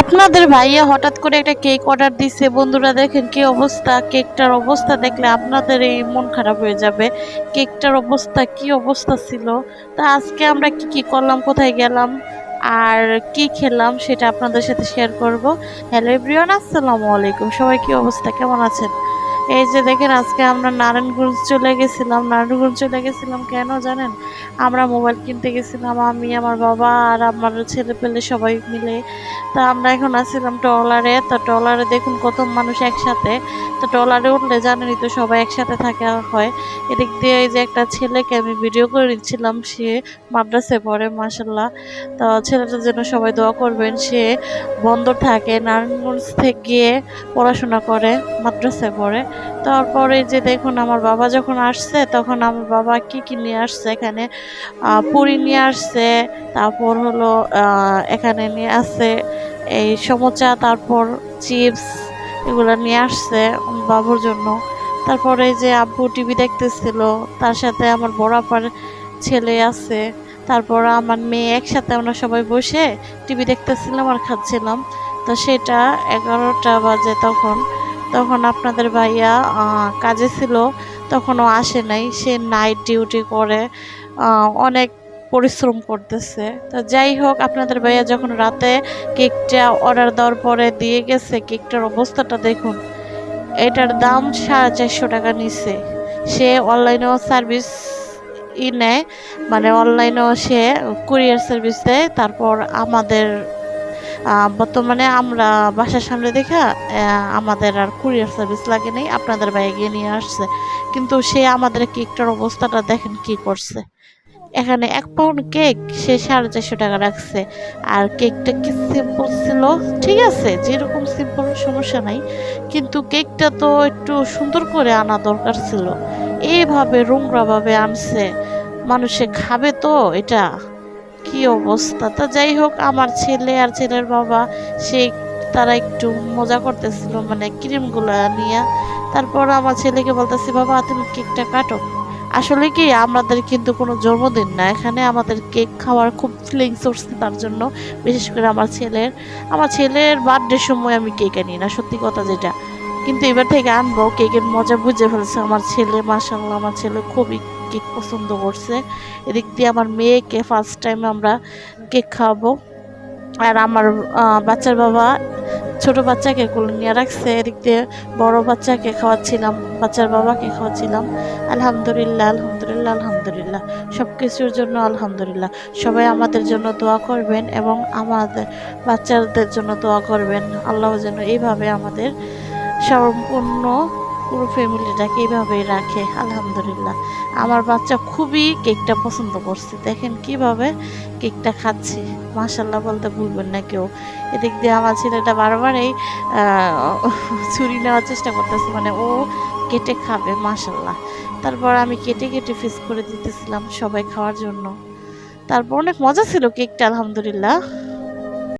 আপনাদের ভাইয়া হঠাৎ করে একটা কেক অর্ডার দিছে। বন্ধুরা, দেখেন কি অবস্থা। কেকটার অবস্থা দেখলে আপনাদের এই মন খারাপ হয়ে যাবে। কেকটার অবস্থা, কি অবস্থা ছিল? তা আজকে আমরা কি কি করলাম, কোথায় গেলাম আর কি খেলাম সেটা আপনাদের সাথে শেয়ার করব। হ্যালো এভরিওয়ান আসসালামু আলাইকুম। সবাই কি অবস্থা? কেমন আছেন? এই যে দেখেন, আজকে আমরা নারায়ণগঞ্জ চলে গেছিলাম। নারায়ণগঞ্জ চলে গেছিলাম কেন জানেন? আমরা মোবাইল কিনতে গেছিলাম, আমি, আমার বাবা আর আমার ছেলে পেলে সবাই মিলে। তা আমরা এখন আসছিলাম ট্রলারে। তো ট্রলারে দেখুন কত মানুষ একসাথে। তো ট্রলারে উঠলে জানেনই তো সবাই একসাথে থাকা হয়। এদিক দিয়ে এই যে একটা ছেলেকে আমি ভিডিও করে দিচ্ছিলাম সে মাদ্রাসে পড়ে মাসাল্লাহ তো ছেলেটার জন্য সবাই দোয়া করবেন, সে বন্ধ থাকে, নারায়ণগঞ্জ থেকে গিয়ে পড়াশোনা করে, মাদ্রাসায় পড়ে। তারপরে যে দেখুন, আমার বাবা যখন আসছে, তখন আমার বাবা কি কি নিয়ে আসছে এখানে? পুরি নিয়ে আসছে, তারপর হলো এখানে নিয়ে আসছে, এই সমোচা, তারপর চিপস এগুলো নিয়ে আসছে বাবুর জন্য। তারপরে যে আব্বু টিভি দেখতেছিল, তার সাথে আমার বড় আপার ছেলে আছে। তারপর আমার মেয়ে একসাথে আমরা সবাই বসে টিভি দেখতেছিলাম আর খাচ্ছিলাম। তো সেটা এগারোটা বাজে তখন। তখন আপনাদের ভাইয়া কাজে ছিল, তখনও আসে নাই। সে নাইট ডিউটি করে অনেক পরিশ্রম করতেছে। তো যাই হোক, আপনাদের ভাইয়া যখন রাতে কেকটা অর্ডার দেওয়ার পরে দিয়ে গেছে, কেকটার অবস্থাটা দেখুন। এটার দাম সাড়ে চারশো টাকা নিছে। সে অনলাইনেও সার্ভিস ই নেয় মানে অনলাইনেও সে কুরিয়ার সার্ভিস দেয়, তারপর আমাদের বর্তমানে আমরা বাসার সামনে দেখা আমাদের আর কুরিয়ার সার্ভিস লাগে নেই, আপনাদের বাইরে গিয়ে নিয়ে আসছে। কিন্তু সে আমাদের কেকটার অবস্থাটা দেখেন কি করছে। এখানে এক পাউন্ড কেক সে সাড়ে চারশো টাকা রাখছে। আর কেকটা কি সিম্পল ছিল? ঠিক আছে, যেরকম সিম্পল সমস্যা নাই। কিন্তু কেকটা তো একটু সুন্দর করে আনা দরকার ছিল। এইভাবে রুমরাভাবে আনছে। মানুষে খাবে তো এটা। কি অবস্থা? তা যাই হোক, আমার ছেলে আর ছেলের বাবা, সে তারা একটু মজা করতেছিল মানে ক্রিমগুলো নিয়ে। তারপর আমার ছেলেকে বলতেছি, বাবা, তুমি কেকটা কাটো। আসলে কি, আমাদের কিন্তু কোনো জন্মদিন না। এখানে আমাদের কেক খাওয়ার খুব ফিলিংস উঠছে তার জন্য, বিশেষ করে আমার ছেলের। আমার ছেলের বার্থডের সময় আমি কেক আনি না, সত্যি কথা যেটা। কিন্তু এবার থেকে আনব, কেকের মজা বুঝে ফেলছে আমার ছেলে মাসাল্লাহ আমার ছেলে খুবই কেক পছন্দ করছে। এদিক দিয়ে আমার মেয়েকে ফার্স্ট টাইম আমরা কেক খাওয়াবো। আর আমার বাচ্চার বাবা ছোট বাচ্চাকে কোলে নিয়ে রাখছে। এদিক দিয়ে বড় বাচ্চাকে খাওয়াচ্ছিলাম, বাচ্চার বাবাকে খাওয়াচ্ছিলাম। আলহামদুলিল্লাহ আলহামদুলিল্লাহ আলহামদুলিল্লাহ। সব কিছুর জন্য আলহামদুলিল্লাহ। সবাই আমাদের জন্য দোয়া করবেন এবং আমাদের বাচ্চাদের জন্য দোয়া করবেন। আল্লাহ যেন এইভাবে আমাদের সম্পূর্ণ পুরো ফ্যামিলিটাকে এইভাবেই রাখে, আলহামদুলিল্লাহ। আমার বাচ্চা খুবই কেকটা পছন্দ করছে। দেখেন কীভাবে কেকটা খাচ্ছে। মাশাল্লাহ বলতে ভুলবেন না কেউ। এদিক দিয়ে আমার ছেলেটা বারবারই ছুরি নেওয়ার চেষ্টা করতেছে। মানে ও কেটে খাবে মাশাল্লাহ তারপর আমি কেটে কেটে ফিস করে দিতেছিলাম সবাই খাওয়ার জন্য। তারপর অনেক মজা ছিল কেকটা, আলহামদুলিল্লাহ।